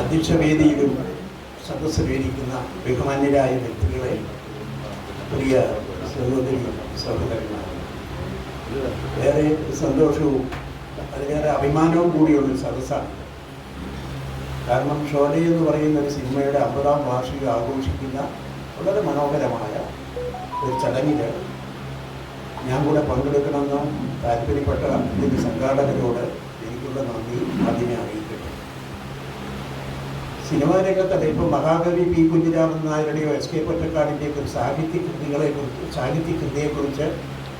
അധ്യക്ഷവേദിയിലും സദസ്സിലിരിക്കുന്ന ബഹുമാന്യരായ വ്യക്തികളെ പ്രിയ സഹോദരി സഹോദരന്മാർ ഏറെ സന്തോഷവും അതിലേറെ അഭിമാനവും കൂടിയുള്ള സദസ്സാണ്. കാരണം ഷോലെ എന്ന് പറയുന്ന ഒരു സിനിമയുടെ അമ്പതാം വാർഷികം ആഘോഷിക്കുന്ന വളരെ മനോഹരമായ ഒരു ചടങ്ങിൽ ഞാൻ കൂടെ പങ്കെടുക്കണമെന്ന് താല്പര്യപ്പെട്ട ഇതിന്റെ സംഘാടകരോട് എനിക്കുള്ള നന്ദി സിനിമാ രംഗത്തല്ല ഇപ്പം മഹാകവി പി. കുഞ്ഞിരാമൻ നായരുടെയോ എസ്. കെ. പൊറ്റക്കാടിന്റെയൊക്കെ ഒരു സാഹിത്യ കൃതികളെക്കുറിച്ച് സാഹിത്യ കൃതിയെക്കുറിച്ച്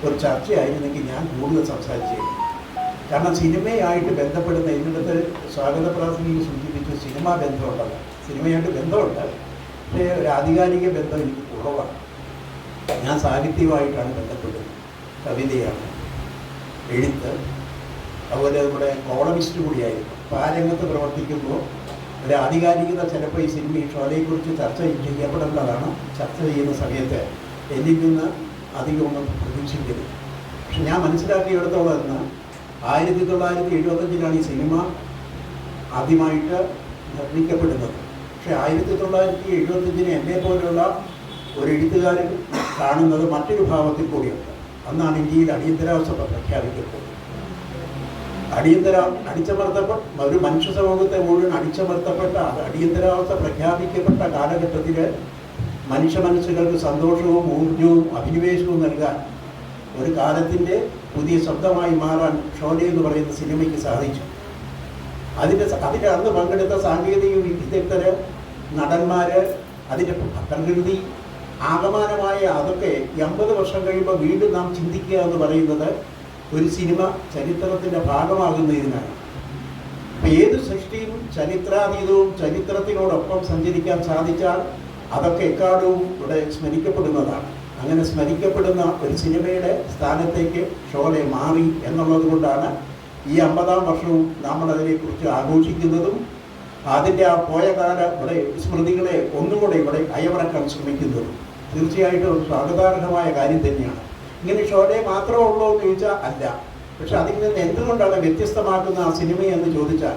ഒരു ചർച്ചയായിരുന്നെങ്കിൽ ഞാൻ കൂടുതൽ സംസാരിച്ചേക്കും കാരണം സിനിമയായിട്ട് ബന്ധപ്പെടുന്ന ഇതിനകത്ത് സ്വാഗത പ്രാസംഗിക സൂചിപ്പിച്ചു സിനിമാ ബന്ധമുണ്ടല്ലോ. സിനിമയായിട്ട് ബന്ധമുണ്ട്. പക്ഷേ ഒരു ആധികാരിക ബന്ധം എനിക്ക് കുറവാണ്. ഞാൻ സാഹിത്യവുമായിട്ടാണ് ബന്ധപ്പെടുന്നത്. കവിതയാണ് എഴുത്ത് അതുപോലെ നമ്മുടെ കോളമിസ്റ്റ് കൂടിയായിരുന്നു. അപ്പോൾ ആ രംഗത്ത് പ്രവർത്തിക്കുമ്പോൾ ഒരു ആധികാരികത ചിലപ്പോൾ ഈ സിനിമ ഈ ഷോലയെക്കുറിച്ച് ചർച്ച ചെയ്യപ്പെടേണ്ടതാണ്. ചർച്ച ചെയ്യുന്ന സമയത്ത് എന്നിൽ നിന്ന് അധികമൊന്നും പ്രതീക്ഷിക്കരുത് പക്ഷെ ഞാൻ മനസ്സിലാക്കിയെടുത്തോളം എന്ന് ആയിരത്തി തൊള്ളായിരത്തി എഴുപത്തഞ്ചിലാണ് ഈ സിനിമ ആദ്യമായിട്ട് നിർമ്മിക്കപ്പെടുന്നത്. പക്ഷേ ആയിരത്തി തൊള്ളായിരത്തി എഴുപത്തഞ്ചിന് എന്നെ പോലുള്ള ഒരു എഴുത്തുകാരൻ കാണുന്നത് മറ്റൊരു ഭാവത്തിൽ കൂടിയുണ്ട്. അന്നാണ് ഇന്ത്യയിൽ അടിയന്തരാവസ്ഥ പ്രഖ്യാപിക്കപ്പെട്ടത്. അടിയന്തര അടിച്ചമർത്തപ്പെട്ട ഒരു മനുഷ്യ സമൂഹത്തെ മുഴുവൻ അടിച്ചമർത്തപ്പെട്ട അടിയന്തരാവസ്ഥ പ്രഖ്യാപിക്കപ്പെട്ട കാലഘട്ടത്തിൽ മനുഷ്യ മനസ്സുകൾക്ക് സന്തോഷവും ഊർജവും അഭിനിവേശവും നൽകാൻ ഒരു കാലത്തിന്റെ പുതിയ ശബ്ദമായി മാറാൻ ഷോലെ എന്ന് പറയുന്ന സിനിമയ്ക്ക് സാധിച്ചു. അതിന്റെ അതിന്റെ അന്ന് പങ്കെടുത്ത സാങ്കേതിക വിദഗ്ധര് നടന്മാർ അതിന്റെ പ്രകൃതി ആകമാനമായ അതൊക്കെ എൺപത് വർഷം കഴിയുമ്പോൾ വീണ്ടും നാം ചിന്തിക്കുക എന്ന് പറയുന്നത് ഒരു സിനിമ ചരിത്രത്തിന്റെ ഭാഗമാകുന്നതിനാണ് അപ്പം ഏത് സൃഷ്ടിയും ചരിത്രാതീതവും ചരിത്രത്തിനോടൊപ്പം സഞ്ചരിക്കാൻ സാധിച്ചാൽ അതൊക്കെ എക്കാലവും ഇവിടെ സ്മരിക്കപ്പെടുന്നതാണ്. അങ്ങനെ സ്മരിക്കപ്പെടുന്ന ഒരു സിനിമയുടെ സ്ഥാനത്തേക്ക് ഷോലെ മാറി എന്നുള്ളത് കൊണ്ടാണ് ഈ അമ്പതാം വർഷവും നമ്മൾ അതിനെക്കുറിച്ച് ആഘോഷിക്കുന്നതും അതിന്റെ ആ പോയ കാല ഇവിടെ സ്മൃതികളെ ഒന്നുകൂടെ ഇവിടെ അയവിറക്കാൻ ശ്രമിക്കുന്നതും. തീർച്ചയായിട്ടും സ്വാഗതാർഹമായ കാര്യം തന്നെയാണ്. ഇങ്ങനെ ഷോഡേ മാത്രമേ ഉള്ളൂ എന്ന് ചോദിച്ചാൽ അല്ല. പക്ഷെ അതിൽ നിന്ന് എന്തുകൊണ്ടാണ് വ്യത്യസ്തമാക്കുന്ന ആ സിനിമ എന്ന് ചോദിച്ചാൽ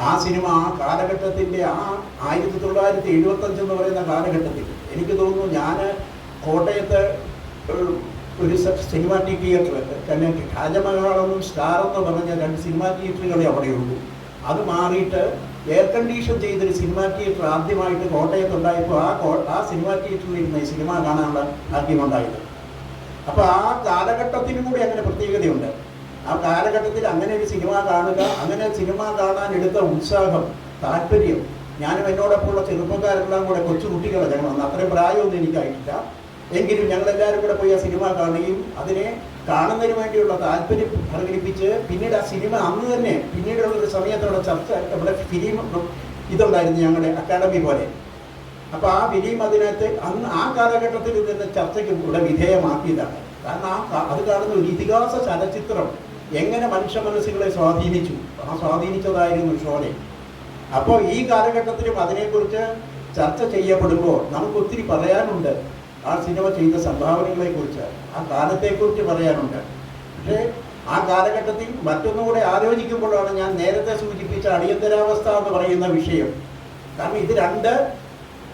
ആ സിനിമ ആ കാലഘട്ടത്തിന്റെ ആ ആയിരത്തി തൊള്ളായിരത്തി എഴുപത്തഞ്ച് എന്ന് പറയുന്ന കാലഘട്ടത്തിൽ എനിക്ക് തോന്നുന്നു ഞാൻ കോട്ടയത്ത് ഒരു- സിനിമാറ്റിക് തിയേറ്റർ തന്നെ രാജമലയാളെന്നും സ്റ്റാർ എന്ന് പറഞ്ഞ രണ്ട് സിനിമാ തിയേറ്ററുകളെ അവിടെയുള്ളൂ അത് മാറിയിട്ട് എയർ കണ്ടീഷൻ ചെയ്തൊരു സിനിമാ തിയേറ്റർ ആദ്യമായിട്ട് കോട്ടയത്ത് ഉണ്ടായപ്പോൾ ആ ആ സിനിമാ തിയേറ്ററിൽ ഇരുന്ന് സിനിമ കാണാനുള്ള ഭാഗ്യമുണ്ടായത്. അപ്പോൾ ആ കാലഘട്ടത്തിനും കൂടി അങ്ങനെ പ്രത്യേകതയുണ്ട്. ആ കാലഘട്ടത്തിൽ അങ്ങനെ ഒരു സിനിമ കാണുക അങ്ങനെ സിനിമ കാണാൻ എടുത്ത ഉത്സാഹം താല്പര്യം ഞാനും എന്നോടൊപ്പമുള്ള ചെറുപ്പക്കാരെല്ലാം കൂടെ കൊച്ചു കുട്ടികളെ ഞങ്ങൾ വന്നു. അത്രയും പ്രായമൊന്നും എനിക്കായിട്ടില്ല. എങ്കിലും ഞങ്ങളെല്ലാവരും കൂടെ പോയി ആ സിനിമ കാണുകയും അതിനെ കാണുന്നതിന് വേണ്ടിയുള്ള താല്പര്യം പ്രകടിപ്പിച്ച് പിന്നീട് ആ സിനിമ അന്ന് തന്നെ പിന്നീടുള്ള ഒരു സമയത്തുള്ള ചർച്ച ഇവിടെ ഫിലിം ഇതുണ്ടായിരുന്നു ഞങ്ങളുടെ അക്കാഡമി പോലെ. അപ്പോൾ ആ വിധിയും അതിനകത്ത് അന്ന് ആ കാലഘട്ടത്തിൽ ഇതിന്റെ ചർച്ചയ്ക്ക് ഇവിടെ വിധേയമാക്കിയതാണ്. കാരണം ആ അത് കാണുന്ന ഒരു ഇതിഹാസ ചലച്ചിത്രം എങ്ങനെ മനുഷ്യ മനസ്സുകളെ സ്വാധീനിച്ചു? ആ സ്വാധീനിച്ചതായിരുന്നു ഷോനെ. അപ്പോൾ ഈ കാലഘട്ടത്തിലും അതിനെക്കുറിച്ച് ചർച്ച ചെയ്യപ്പെടുമ്പോൾ നമുക്ക് ഒത്തിരി പറയാനുണ്ട്. ആ സിനിമ ചെയ്ത സംഭാവനകളെ കുറിച്ച് ആ കാലത്തെക്കുറിച്ച് പറയാനുണ്ട്. പക്ഷേ ആ കാലഘട്ടത്തിൽ മറ്റൊന്നുകൂടെ ആലോചിക്കുമ്പോഴാണ് ഞാൻ നേരത്തെ സൂചിപ്പിച്ച അടിയന്തരാവസ്ഥ എന്ന് പറയുന്ന വിഷയം. കാരണം ഇത് രണ്ട്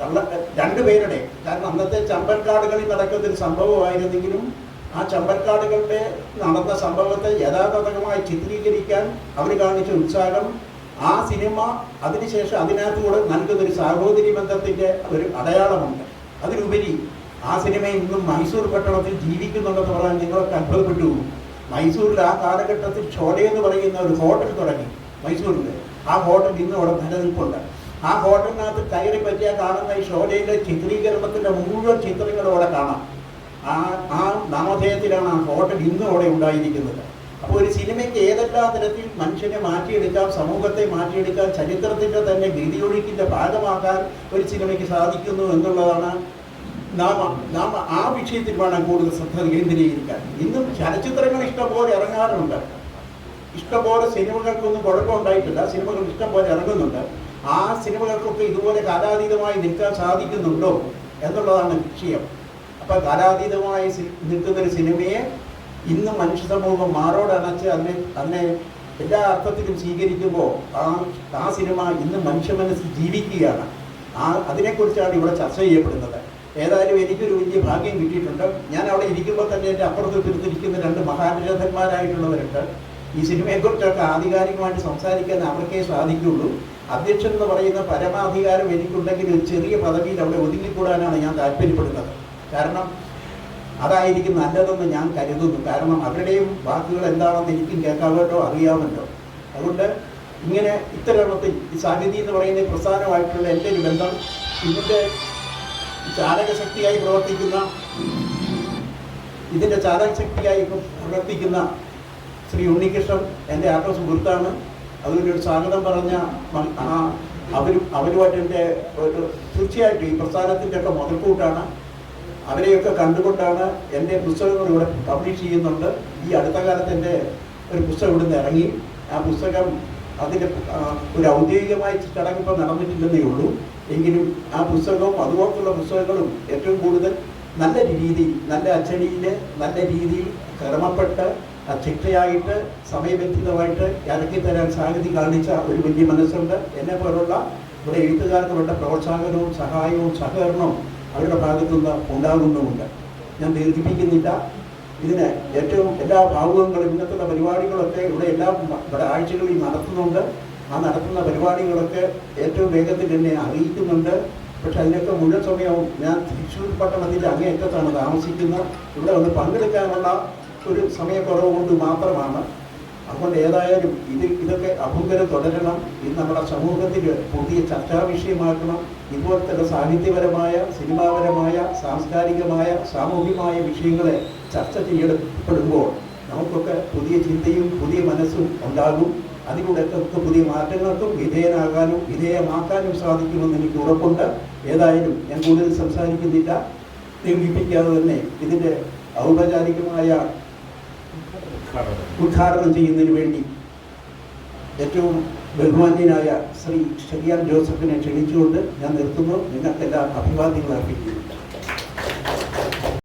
കള്ള രണ്ട് പേരുടെ കാരണം അന്നത്തെ ചമ്പൽക്കാടുകളിൽ നടക്കുന്ന ഒരു സംഭവമായിരുന്നെങ്കിലും ആ ചമ്പൽക്കാടുകളുടെ നടന്ന സംഭവത്തെ യഥാതഥമായി ചിത്രീകരിക്കാൻ അവർ കാണിച്ച ഉത്സാഹം ആ സിനിമ അതിനുശേഷം അതിനകത്ത് കൂടെ നൽകുന്ന ഒരു സാഹോദര്യ ബന്ധത്തിന്റെ ഒരു അടയാളമുണ്ട്. അതിലുപരി ആ സിനിമ ഇന്നും മൈസൂർ പട്ടണത്തിൽ ജീവിക്കുന്നുണ്ടെന്ന് പറയാൻ നിങ്ങളൊക്കെ അത്ഭുതപ്പെട്ടു. മൈസൂരിൽ ആ കാലഘട്ടത്തിൽ ഷോലെ എന്ന് പറയുന്ന ഒരു ഹോട്ടൽ തുടങ്ങി മൈസൂരിൽ ആ ഹോട്ടൽ ഇന്നും അവിടെ നിലനിൽപ്പുണ്ട്. ആ ഹോട്ടലിനകത്ത് കയറി പറ്റിയാൽ കാണുന്ന ഈ ഷോലയിലെ ചിത്രീകരണത്തിന്റെ മുഴുവൻ അവിടെ കാണാം. ആ ആ നാമധേയത്തിലാണ് ആ ഹോട്ടൽ ഇന്നും അവിടെ ഉണ്ടായിരിക്കുന്നത്. അപ്പോൾ ഒരു സിനിമയ്ക്ക് ഏതെല്ലാം തരത്തിൽ മനുഷ്യനെ മാറ്റിയെടുക്കാം സമൂഹത്തെ മാറ്റിയെടുക്കാൻ ചരിത്രത്തിന്റെ തന്നെ ഗതിയൊഴുക്കിന്റെ ഭാഗമാക്കാൻ ഒരു സിനിമയ്ക്ക് സാധിക്കുന്നു എന്നുള്ളതാണ് നാം നാം ആ വിഷയത്തിൽ വേണം കൂടുതൽ ശ്രദ്ധ കേന്ദ്രീകരിക്കാൻ. ഇന്നും ചലച്ചിത്രങ്ങൾ ഇഷ്ടംപോലെ ഇറങ്ങാറുണ്ട്. ഇഷ്ടംപോലെ സിനിമകൾക്കൊന്നും കുഴപ്പമുണ്ടായിട്ടില്ല. സിനിമകൾ ഇഷ്ടംപോലെ ഇറങ്ങുന്നുണ്ട്. ആ സിനിമകൾക്കൊക്കെ ഇതുപോലെ കാലാതീതമായി നിൽക്കാൻ സാധിക്കുന്നുണ്ടോ എന്നുള്ളതാണ് വിഷയം. അപ്പം കാലാതീതമായി നിൽക്കുന്നൊരു സിനിമയെ ഇന്ന് മനുഷ്യ സമൂഹം മാറോടണച്ച് അതിനെ അതിനെ എല്ലാ അർത്ഥത്തിലും സ്വീകരിക്കുമ്പോൾ ആ ആ സിനിമ ഇന്ന് മനുഷ്യ മനസ്സിൽ ജീവിക്കുകയാണ്. ആ അതിനെക്കുറിച്ചാണ് ഇവിടെ ചർച്ച ചെയ്യപ്പെടുന്നത്. ഏതായാലും എനിക്കൊരു വലിയ ഭാഗ്യം കിട്ടിയിട്ടുണ്ട്. ഞാൻ അവിടെ ഇരിക്കുമ്പോൾ തന്നെ എന്റെ അപ്പുറത്ത് തിരുത്തിരിക്കുന്ന രണ്ട് മഹാരഥന്മാരായിട്ടുള്ളവരുണ്ട് ഈ സിനിമയെക്കുറിച്ചൊക്കെ ആധികാരികമായിട്ട് സംസാരിക്കാൻ അവർക്കേ സാധിക്കുള്ളൂ. അധ്യക്ഷൻ എന്ന് പറയുന്ന പരമാധികാരം എനിക്കുണ്ടെങ്കിൽ ഒരു ചെറിയ പദവിയിൽ അവിടെ ഒതുങ്ങിക്കൂടാനാണ് ഞാൻ താല്പര്യപ്പെടുന്നത്. കാരണം അതായിരിക്കും നല്ലതെന്ന് ഞാൻ കരുതുന്നു. കാരണം അവരുടെയും വാക്കുകൾ എന്താണെന്ന് എനിക്കും കേൾക്കാമല്ലോ അറിയാമല്ലോ. അതുകൊണ്ട് ഇങ്ങനെ ഇത്തരത്തിൽ ഈ സാഹിതി എന്ന് പറയുന്ന പ്രസ്ഥാനമായിട്ടുള്ള എന്റെ ഒരു ബന്ധം ഇതിന്റെ ചാലകശക്തിയായി പ്രവർത്തിക്കുന്ന ഇതിന്റെ ചാലകശക്തിയായി പ്രവർത്തിക്കുന്ന ശ്രീ ഉണ്ണികൃഷ്ണൻ എന്റെ ആത്മ സുഹൃത്താണ് ഒരു സ്വാഗതം പറഞ്ഞ ആ അവരും അവരുമായിട്ട് എന്റെ ഒരു തീർച്ചയായിട്ടും ഈ പ്രസ്ഥാനത്തിന്റെ ഒക്കെ മുതൽക്കൂട്ടാണ്. അവരെയൊക്കെ കണ്ടുകൊണ്ടാണ് എന്റെ പുസ്തകങ്ങൾ ഇവിടെ പബ്ലിഷ് ചെയ്യുന്നുണ്ട്. ഈ അടുത്ത കാലത്ത് എന്റെ ഒരു പുസ്തകം ഇവിടുന്ന് ഇറങ്ങി. ആ പുസ്തകം അതിന്റെ ഒരു ഔദ്യോഗികമായ ചടങ്ങ് ഇപ്പം നടന്നിട്ടില്ലെന്നേ ഉള്ളൂ. എങ്കിലും ആ പുസ്തകവും അതുപോലത്തുള്ള പുസ്തകങ്ങളും ഏറ്റവും കൂടുതൽ നല്ല രീതിയിൽ നല്ല അച്ചടിയിൽ നല്ല രീതിയിൽ ക്രമപ്പെട്ട് ചിട്ടയായിട്ട് സമയബന്ധിതമായിട്ട് ഇറക്കി തരാൻ സാഹചര്യം കാണിച്ച ഒരു വലിയ മനസ്സുണ്ട്. എന്നെ പോലുള്ള ഇവിടെ എഴുത്തുകാർക്ക് വേണ്ട പ്രോത്സാഹനവും സഹായവും സഹകരണവും അവരുടെ ഭാഗത്തു നിന്ന് ഉണ്ടാകുന്നുമുണ്ട്. ഞാൻ ദീർഘിപ്പിക്കുന്നില്ല. ഇതിന് ഏറ്റവും എല്ലാ ഭാവുകങ്ങളും ഇന്നത്തെ പരിപാടികളൊക്കെ ഇവിടെ എല്ലാ ആഴ്ചകളിൽ നടത്തുന്നുണ്ട്. ആ നടത്തുന്ന പരിപാടികളൊക്കെ ഏറ്റവും വേഗത്തിൽ എന്നെ അറിയിക്കുന്നുണ്ട്. പക്ഷെ അതിനൊക്കെ മുഴുവൻ സമയവും ഞാൻ തൃശ്ശൂർ പട്ടണത്തിന്റെ അങ്ങേയറ്റത്താണ് താമസിക്കുന്നത്. ഇവിടെ ഒന്ന് പങ്കെടുക്കാനുള്ള ഒരു സമയക്കുറവ് കൊണ്ട് മാത്രമാണ്. അതുകൊണ്ട് ഏതായാലും ഇത് ഇതൊക്കെ അഭൂകരം തുടരണം. ഇത് നമ്മുടെ സമൂഹത്തിൽ പുതിയ ചർച്ചാ വിഷയമാക്കണം. ഇതുപോലത്തെ സാഹിത്യപരമായ സിനിമാപരമായ സാംസ്കാരികമായ സാമൂഹികമായ വിഷയങ്ങളെ ചർച്ച ചെയ്യപ്പെടുമ്പോൾ നമുക്കൊക്കെ പുതിയ ചിന്തയും പുതിയ മനസ്സും ഉണ്ടാകും. അതിലൂടെ ഒക്കെ പുതിയ മാറ്റങ്ങൾക്കും വിധേയനാകാനും വിധേയമാക്കാനും സാധിക്കുമെന്ന് എനിക്ക് ഉറപ്പുണ്ട്. ഏതായാലും ഞാൻ കൂടുതൽ സംസാരിക്കുന്നില്ല. ദീർഘിപ്പിക്കാതെ തന്നെ ഇതിന്റെ ഔപചാരികമായ ഉദ്ഘാടനം. ചെയ്യുന്നതിന് വേണ്ടി ഏറ്റവും ബഹുമാന്യനായ ശ്രീ ഷെരിയാൻ ജോസഫിനെ ക്ഷണിച്ചുകൊണ്ട് ഞാൻ നിർത്തുന്നു. നിങ്ങൾക്കെല്ലാം അഭിവാദ്യങ്ങൾ അർപ്പിക്കുന്നു.